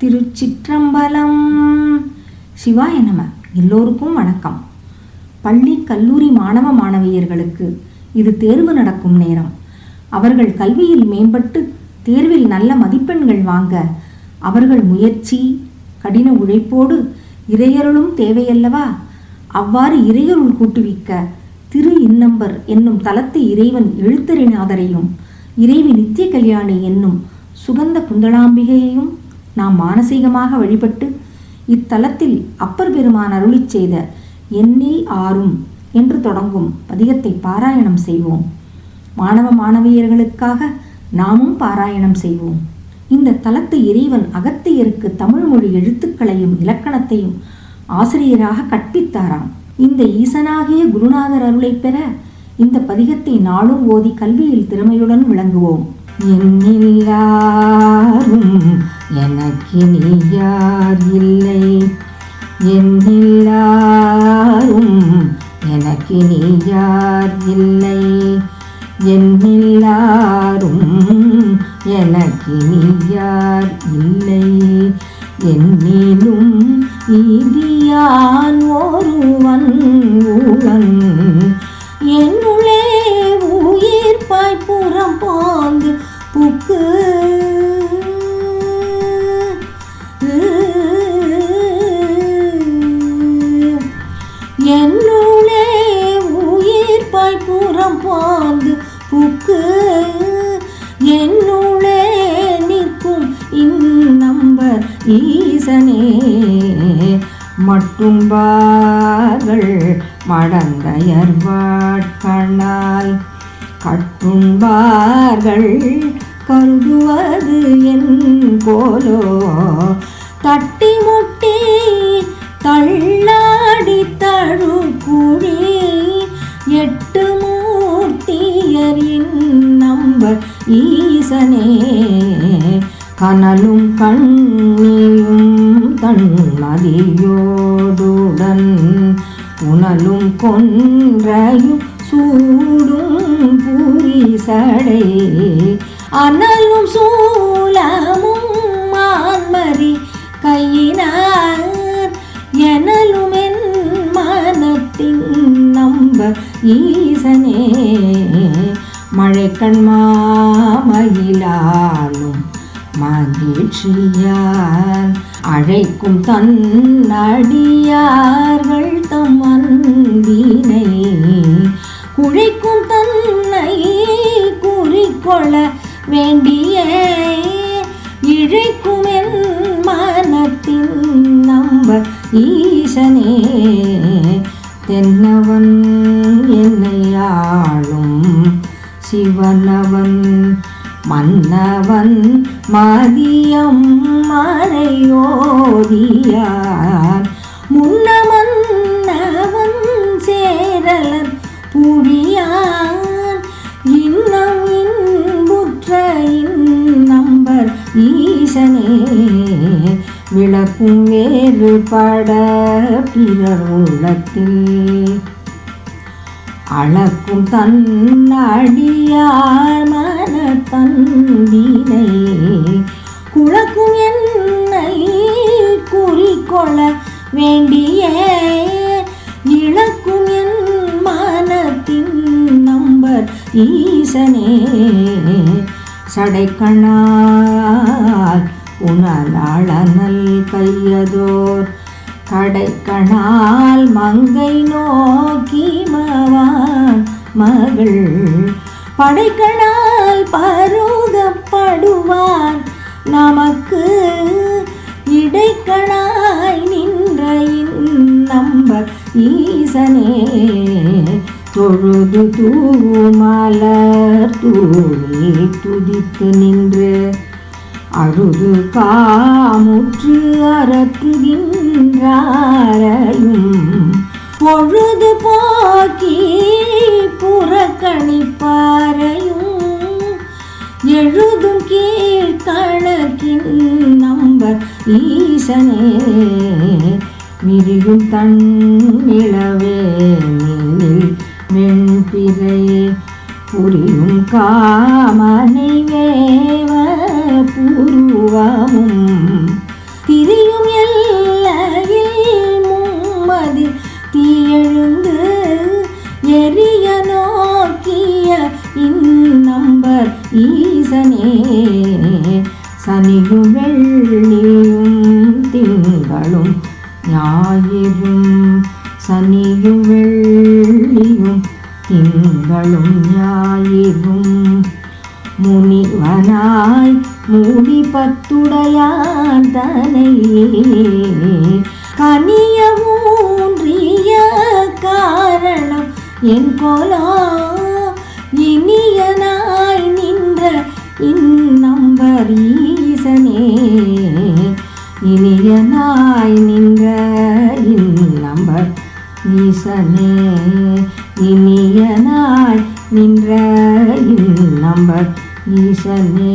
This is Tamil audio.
திருச்சிற்றம்பலம். சிவாய நம. எல்லோருக்கும் வணக்கம். பள்ளி கல்லூரி மாணவ மாணவியர்களுக்கு இது தேர்வு நடக்கும் நேரம். அவர்கள் கல்வியில் மேம்பட்டு தேர்வில் நல்ல மதிப்பெண்கள் வாங்க அவர்கள் முயற்சி கடின உழைப்போடு இறையருளும் தேவையல்லவா? அவ்வாறு இறையருள் கூட்டுவிக்க திரு இன்னம்பர் என்னும் தலத்து இறைவன் எழுத்தறிநாதரையும் இறைவி நித்திய கல்யாணி என்னும் சுகந்த குந்தளாம்பிகையையும் நாம் மானசீகமாக வழிபட்டு இத்தலத்தில் அப்பர் பெருமான் அருளி செய்த எண்ணில் ஆறும் என்று தொடங்கும் பதிகத்தை பாராயணம் செய்வோம். மாணவ மாணவியர்களுக்காக நாமும் பாராயணம் செய்வோம். இந்த தலத்து இறைவன் அகத்தியருக்கு தமிழ் மொழி எழுத்துக்களையும் இலக்கணத்தையும் ஆசிரியராக கற்பித்தாராம். இந்த ஈசனாகிய குருநாதர் அருளைப் பெற இந்த பதிகத்தை நாளும் ஓதி கல்வியில் திறமையுடன் விளங்குவோம். என்னில்லாரும் எனக்கினி யார் இல்லை. என்னில்லாரும் எனக்கினி யார் இல்லை. என்னில்லாரும் எனக்கினி யார் இல்லை. என்னிலும் இதியான் ஒருவன் உளன் என்னுளே உயிர்ப்பாய் புறம் பாந்து புக்கு. என்னுளே நிற்கும் இந்நம்பர் ஈசனே. மட்டும்பார்கள் மடந்தையர் வாட்கணால் கட்டும்பார்கள் கருதுவது என் போலோ தட்டி முட்டி ஆடி தழுக்குழி எட்டு மூர்த்தியரின் நம்பர் ஈசனே. கனலும் கண்ணியும் தன்மதியோடுடன் உணலும் கொன்றையும் சூடும் பூரிசடை. அனலும் சூலமும் மான்மரி கையினார் எனலும் என் நம்ப ஈசனே மழை கண்மாமயிலாலும் மகிழ்ச்சியார் அழைக்கும் தன்னடியார்கள் தம் அன்பினை குழைக்கும் தன்னை குறிக்கொள்ள வேண்டிய இழைக்கும் என் மனத்தின் நம்ப ஈசனே. தென்னவன் என்னை ஆளும். சிவனவன் மன்னவன் மதியம் மறையோதியார். முன்னமன்னவன் சேரலன் புரியான் இன்னம் இன்புற்ற நம்பர் ஈசனே. விளக்கும் வேறுபட பிறர் உள்ளத்தில் அளக்கும் தன்னடியார் மன தந்தினை குளக்கும் என்னை குறிக்கொள்ள வேண்டிய. இழக்கும் என் மனத்தின் நம்பர் ஈசனே. சடைக்கணால் உணலாளனல் கையதோர் கடைக்கணால் மங்கை நோக்கி மவான் மகள். படைக்கணால் பருகப்படுவான் நமக்கு. இடைக்கணாய் நின்ற நம்பர் ஈசனே. தொழுது தூ மலர் தூ துதித்து நின்று. அழுது காமுற்று அறற்றுகின்றாரையும் பொழுது போக்கி புறக்கணிப்பாரையும் எழுதும் கீழ்கணக்கின் நம்பர் ஈசனே மிரியும் தன்னிலவே நிலவே வெண்பிறை புரியும் காமனை வேவ புருவமும் திரியும் எல்லையில் மும்மதில் தீயெழுந்து எரிய நோக்கிய இந்நம்பர் ஈசனே சனியும் வெள்ளியும் திங்களும் ஞாயிறும் சனியும் வெள்ளியும் திங்களும் ஞாயிறும். முனிவனாய் மூடி பத்துடையான் தனையே கனிய மூன்றிய காரணம் என் கோலோ இனியனாய் நின்ற இந்நம்பர் ஈசனே. இனியனாய் நின்ற இந்நம்பர் ஈசனே. இனியனாய் நின்ற இந்நம்பர் ஈசனே